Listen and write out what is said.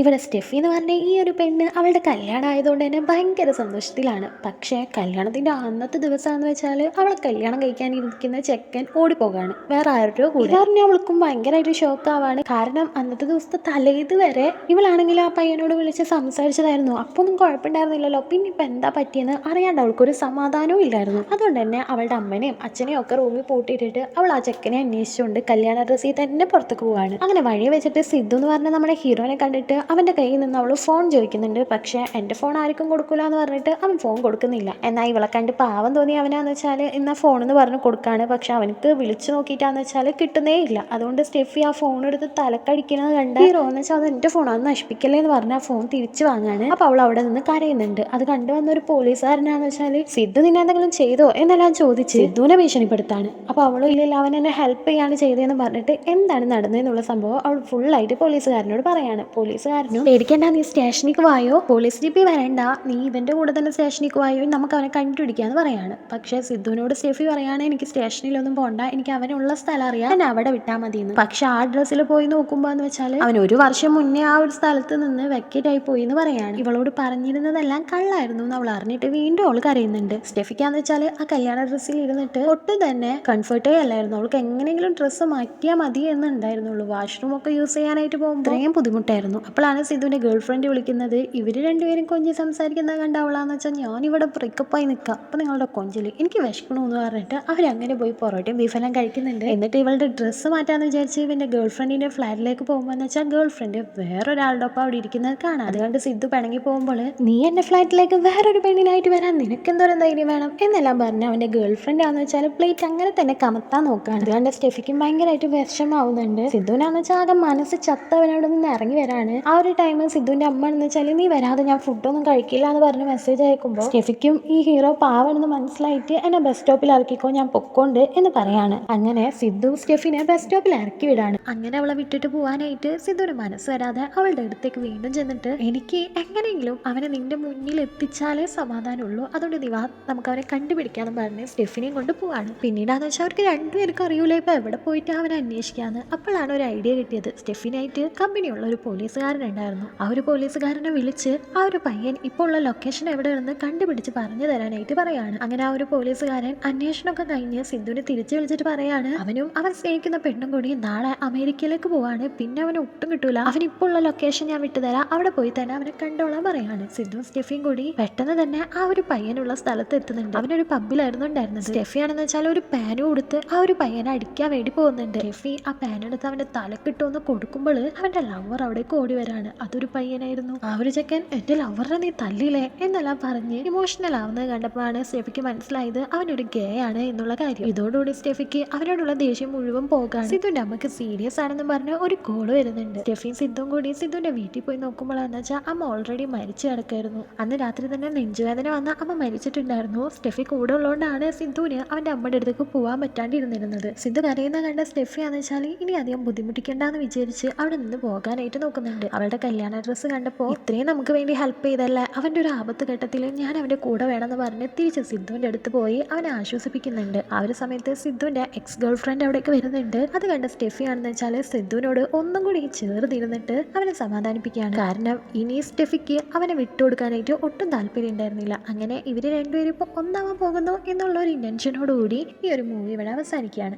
ഇവിടെ സ്റ്റെഫി എന്ന് പറഞ്ഞ ഈ ഒരു പെണ്ണ് അവളുടെ കല്യാണം ആയതുകൊണ്ട് തന്നെ ഭയങ്കര സന്തോഷത്തിലാണ്. പക്ഷേ കല്യാണത്തിന്റെ അന്നത്തെ ദിവസമാണെന്ന് വെച്ചാൽ അവളെ കല്യാണം കഴിക്കാൻ ഇരിക്കുന്ന ചെക്കൻ ഓടിപ്പോകാണ്. വേറെ ആരുടെ കൂടെ? പറഞ്ഞ അവൾക്കും ഭയങ്കരമായിട്ട് ഷോക്ക് ആവാണ് കാരണം അന്നത്തെ ദിവസത്തെ തലേത് വരെ ഇവളാണെങ്കിൽ ആ പയ്യനോട് വിളിച്ച് സംസാരിച്ചതായിരുന്നു. അപ്പൊ ഒന്നും കുഴപ്പമുണ്ടായിരുന്നില്ലല്ലോ. പിന്നെ ഇപ്പം എന്താ പറ്റിയെന്ന് അറിയാണ്ട് അവൾക്കൊരു സമാധാനവും ഇല്ലായിരുന്നു. അതുകൊണ്ട് തന്നെ അവളുടെ അമ്മനെയും അച്ഛനെയും ഒക്കെ റൂമിൽ പൂട്ടിയിട്ടിട്ട് അവൾ ആ ചെക്കനെ അന്വേഷിച്ചുകൊണ്ട് കല്യാണ ഡ്രസ്സിൽ തന്നെ പുറത്തേക്ക് പോവാണ്. അങ്ങനെ വഴി വെച്ചിട്ട് സിദ്ധു എന്ന് പറഞ്ഞ നമ്മുടെ ഹീറോനെ കണ്ടിട്ട് അവന്റെ കയ്യിൽ നിന്ന് അവൾ ഫോൺ ചോദിക്കുന്നുണ്ട്. പക്ഷേ എന്റെ ഫോൺ ആർക്കും കൊടുക്കില്ല എന്ന് പറഞ്ഞിട്ട് അവൻ ഫോൺ കൊടുക്കുന്നില്ല. എന്നാൽ ഇവളെ കണ്ട് പാവം തോന്നി അവനാന്ന് വെച്ചാൽ ഇന്ന ഫോണെന്ന് പറഞ്ഞ് കൊടുക്കുകയാണ് പക്ഷേ അവനക്ക് വിളിച്ചു നോക്കിയിട്ടാന്ന് വെച്ചാൽ കിട്ടുന്നേ ഇല്ല. അതുകൊണ്ട് സ്റ്റെഫി ആ ഫോൺ എടുത്ത് തലക്കടിക്കുന്നത് കണ്ട ഹീറോ എന്ന് വെച്ചാൽ അത് എന്റെ ഫോണാന്ന് നശിപ്പിക്കല്ലേ എന്ന് പറഞ്ഞാൽ ആ ഫോൺ തിരിച്ചു വാങ്ങാണ്. അപ്പോൾ അവൾ അവിടെ നിന്ന് കരയുന്നുണ്ട്. അത് കണ്ടു വന്ന ഒരു പോലീസുകാരനാന്ന് വെച്ചാൽ സിദ്ധു നിന്നെ എന്തെങ്കിലും ചെയ്തോ? എന്നെല്ലാം ചോദിച്ച് സിദ്ധുവിനെ ഭീഷണിപ്പെടുത്താണ്. അപ്പോൾ അവൾ ഇല്ലെങ്കിൽ അവൻ എന്നെ ഹെൽപ്പ് ചെയ്യാണ് ചെയ്തതെന്ന് പറഞ്ഞിട്ട് എന്താണ് നടന്നതെന്നുള്ള സംഭവം അവൾ ഫുള്ളായിട്ട് പോലീസുകാരനോട് പറയാണ്. പോലീസുകാരനും പേടിക്കേണ്ട നീ സ്റ്റേഷനിലേക്ക് വായോ? പോലീസ് ജീപ്പി വരണ്ട. നീ ഇവന്റെ കൂടെ തന്നെ സ്റ്റേഷനിലേക്ക് വായോ നമുക്ക് അവനെ കണ്ടുപിടിക്കാന്ന് പറയാണ്. പക്ഷേ സിദ്ധുവിനോട് സ്റ്റെഫി പറയാണ് എനിക്ക് സ്റ്റേഷനിലൊന്നും പോണ്ട. എനിക്ക് അവനുള്ള സ്ഥലം അറിയാം. ഞാൻ അവിടെ വിട്ടാൽ മതി എന്ന് പക്ഷെ ആ ഡ്രസ്സിൽ പോയി നോക്കുമ്പോൾ എന്ന് വെച്ചാൽ അവൻ ഒരു വർഷം മുന്നേ ആ ഒരു സ്ഥലത്ത് നിന്ന് വെക്കറ്റ് ആയി പോയി എന്ന് പറയാണ്. ഇവളോട് പറഞ്ഞിരുന്നതെല്ലാം കള്ളായിരുന്നു എന്ന് അവൾ അറിഞ്ഞിട്ട് വീണ്ടും അവൾ കരയുന്നുണ്ട്. സ്റ്റെഫിക്കാന്ന് വെച്ചാൽ ആ കല്യാണ ഡ്രസ്സിൽ ഇരുന്നിട്ട് ഒട്ടും തന്നെ കംഫർട്ടേ അല്ലായിരുന്നു. അവൾക്ക് എങ്ങനെയെങ്കിലും ഡ്രസ്സ് മാറ്റിയാൽ മതി എന്നുണ്ടായിരുന്നുള്ളൂ വാഷ്റൂം ഒക്കെ യൂസ് ചെയ്യാനായിട്ട് പോകുമ്പോൾ ഇത്രയും ബുദ്ധിമുട്ടായിരുന്നു. അപ്പോഴാണ് സിദ്ധുവിന്റെ ഗേൾ ഫ്രണ്ട് വിളിക്കുന്നത്. ഇവർ രണ്ടുപേരും കൊഞ്ചി സംസാരിക്കുന്നത് കണ്ട അവളാന്ന് വെച്ചാൽ ഞാനിവിടെ ബ്രേക്കപ്പായി നിൽക്കാം അപ്പം നിങ്ങളുടെ കൊഞ്ചിൽ എനിക്ക് വിശക്കണമെന്ന് പറഞ്ഞിട്ട് അവരങ്ങനെ പോയി പൊറോട്ടയും ബീഫെല്ലാം കഴിക്കുന്നുണ്ട്. എന്നിട്ട് ഇവളുടെ ഡ്രസ്സ് മാറ്റാന്ന് വിചാരിച്ച് ഇവന്റെ ഗേൾ ഫ്രണ്ടിന്റെ ഫ്ലാറ്റിലേക്ക് പോകുമ്പോൾ എന്ന് വെച്ചാൽ ഗേൾ ഫ്രണ്ട് വേറൊരാളുടെ ഒപ്പം അവിടെ ഇരിക്കുന്നത് കാണാം. അതുകൊണ്ട് സിദ്ധു പിണങ്ങി പോകുമ്പോൾ നീ എന്റെ ഫ്ലാറ്റിലേക്ക് വേറൊരു പെണ്ണിനായിട്ട് വരാൻ നിനക്ക് എന്തോരം ധൈര്യം വേണം? എന്നെല്ലാം പറഞ്ഞ് അവന്റെ ഗേൾ ഫ്രണ്ടാന്ന് വെച്ചാൽ പ്ലേറ്റ് അങ്ങനെ തന്നെ കമത്താൻ നോക്കുകയാണ് അതുകൊണ്ട് സ്റ്റെഫിക്കും ഭയങ്കരമായിട്ട് വിഷമാവുന്നുണ്ട് സിദ്ധുവിനാന്ന് വെച്ചാൽ ആകെ മനസ്സ് ചത്തവനോട് നിന്ന് ഇറങ്ങി വരാണ്. ഒരു ടൈമിൽ സിദ്ധുവിന്റെ അമ്മ എന്ന് വെച്ചാൽ നീ വരാതെ ഞാൻ ഫുഡൊന്നും കഴിക്കില്ല എന്ന് പറഞ്ഞ് മെസ്സേജ് അയക്കുമ്പോൾ സ്റ്റെഫിക്കും ഈ ഹീറോ പാവണെന്ന് മനസ്സിലായിട്ട് എന്നെ ബസ് സ്റ്റോപ്പിൽ ഇറക്കിക്കോ ഞാൻ പൊക്കോണ്ട് എന്ന് പറയാണ്. അങ്ങനെ സിദ്ധു സ്റ്റെഫിനെ ബസ് സ്റ്റോപ്പിൽ ഇറക്കി വിടാണ്. അങ്ങനെ അവളെ വിട്ടിട്ട് പോകാനായിട്ട് സിദ്ധുവിന് മനസ്സ് വരാതെ അവളുടെ അടുത്തേക്ക് വീണ്ടും ചെന്നിട്ട് എനിക്ക് എങ്ങനെയെങ്കിലും അവനെ നിന്റെ മുന്നിൽ എത്തിച്ചാലേ സമാധാനമുള്ളൂ. അതുകൊണ്ട് നീ വാ നമുക്ക് അവനെ കണ്ടുപിടിക്കാമെന്ന് പറഞ്ഞ് സ്റ്റെഫിനെയും കൊണ്ട് പോവാണ്. പിന്നീടാന്ന് വെച്ചാൽ അവർക്ക് രണ്ടുപേർക്കും അറിയൂല ഇപ്പൊ എവിടെ പോയിട്ട് അവനെ അന്വേഷിക്കാന്ന്. അപ്പോഴാണ് ഒരു ഐഡിയ കിട്ടിയത്. സ്റ്റെഫിനായിട്ട് കമ്പനിയുള്ള ഒരു പോലീസുകാരൻ ഉണ്ടായിരുന്നു ആ ഒരു പോലീസുകാരനെ വിളിച്ച് ആ ഒരു പയ്യൻ ഇപ്പോൾ ഉള്ള ലൊക്കേഷൻ എവിടെയാണെന്ന് കണ്ടുപിടിച്ച് പറഞ്ഞു തരാനായിട്ട് പറയാണ്. അങ്ങനെ ആ ഒരു പോലീസുകാരൻ അന്വേഷണമൊക്കെ കഴിഞ്ഞ് സിദ്ധുവിനെ തിരിച്ചു വിളിച്ചിട്ട് പറയാണ് അവനും അവൻ സ്നേഹിക്കുന്ന പെണ്ണും കൂടി നാളെ അമേരിക്കയിലേക്ക് പോവാണ്. പിന്നെ അവന് ഒട്ടും കിട്ടൂല. അവൻ ഇപ്പോൾ ഉള്ള ലൊക്കേഷൻ ഞാൻ വിട്ടുതരാം. അവിടെ പോയി തന്നെ അവനെ കണ്ടോളാൻ പറയാണ്. സിന്ധു സ്റ്റെഫിയും കൂടി പെട്ടെന്ന് തന്നെ ആ ഒരു പയ്യനുള്ള സ്ഥലത്ത് എത്തുന്നുണ്ട്. അവനൊരു പബ്ബിലായിരുന്നു ഉണ്ടായിരുന്നത്. സ്റ്റെഫി ആണെന്ന് വെച്ചാൽ ഒരു പാന് കൊടുത്ത് ആ ഒരു പയ്യനെ അടിക്കാൻ വേണ്ടി പോകുന്നുണ്ട്. സ്റ്റെഫി ആ പാനെടുത്ത് അവന്റെ തലക്കിട്ടൊന്ന് കൊടുക്കുമ്പോൾ അവന്റെ ലവർ അവിടേക്ക് ഓടി വരാണ്. അതൊരു പയ്യനായിരുന്നു. ആ ഒരു ചെക്കൻ എന്റെ ലവറിനെ നീ തല്ലില്ലേ? എന്നെല്ലാം പറഞ്ഞ് ഇമോഷണൽ ആവുന്നത് കണ്ടപ്പോഴാണ് സ്റ്റെഫിക്ക് മനസ്സിലായത് അവനൊരു ഗേ ആണ് എന്നുള്ള കാര്യം. ഇതോടുകൂടി സ്റ്റെഫിക്ക് അവനോടുള്ള ദേഷ്യം മുഴുവൻ പോകാണ്. സിദ്ധുവിന്റെ അമ്മയ്ക്ക് സീരിയസ് ആണെന്ന് പറഞ്ഞ് ഒരു കോൾ വരുന്നുണ്ട്. സ്റ്റെഫിയും സിദ്ധും കൂടി സിദ്ധുവിന്റെ വീട്ടിൽ പോയി നോക്കുമ്പോഴാന്ന് വെച്ചാൽ അമ്മ ഓൾറെഡി മരിച്ചു കിടക്കായിരുന്നു. അന്ന് രാത്രി തന്നെ നെഞ്ചുവേദന വന്ന അമ്മ മരിച്ചിട്ടുണ്ടായിരുന്നു. സ്റ്റെഫി കൂടെ ഉള്ളതുകൊണ്ടാണ് സിദ്ധുവിന് അവന്റെ അമ്മയുടെ അടുത്തേക്ക് പോകാൻ പറ്റാണ്ടിരുന്നിരുന്നത്. സിദ്ധു കരയുന്ന കണ്ട സ്റ്റെഫി ആണെന്ന് വെച്ചാൽ ഇനി അധികം ബുദ്ധിമുട്ടിക്കേണ്ടെന്ന് വിചാരിച്ച് അവിടെ നിന്ന് പോകാനായിട്ട് നോക്കുന്നുണ്ട്. അവളുടെ കല്യാണ ഡ്രസ്സ് കണ്ടപ്പോൾ ഇത്രയും നമുക്ക് വേണ്ടി ഹെൽപ്പ് ചെയ്തല്ലേ? അവന്റെ ഒരു ആപത്ത് ഘട്ടത്തിൽ ഞാൻ അവന്റെ കൂടെ വേണമെന്ന് പറഞ്ഞ് തിരിച്ച് സിദ്ധുവിന്റെ അടുത്ത് പോയി അവനെ ആശ്വസിപ്പിക്കുന്നുണ്ട്. ആ ഒരു സമയത്ത് സിദ്ധുവിന്റെ എക്സ് ഗേൾ ഫ്രണ്ട് അവിടേക്ക് വരുന്നുണ്ട്. അത് കണ്ട സ്റ്റെഫി ആണെന്ന് വെച്ചാൽ സിദ്ധുവിനോട് ഒന്നും കൂടി ചേർന്നിരുന്നിട്ട് അവനെ സമാധാനിപ്പിക്കുകയാണ്. കാരണം ഇനി സ്റ്റെഫിക്ക് അവനെ വിട്ടുകൊടുക്കാനായിട്ട് ഒട്ടും താല്പര്യം ഉണ്ടായിരുന്നില്ല. അങ്ങനെ ഇവർ രണ്ടുപേരും ഇപ്പോൾ ഒന്നാവാൻ പോകുന്നു എന്നുള്ള ഒരു ഇന്റൻഷനോടുകൂടി ഈ ഒരു മൂവി ഇവിടെ അവസാനിക്കുകയാണ്.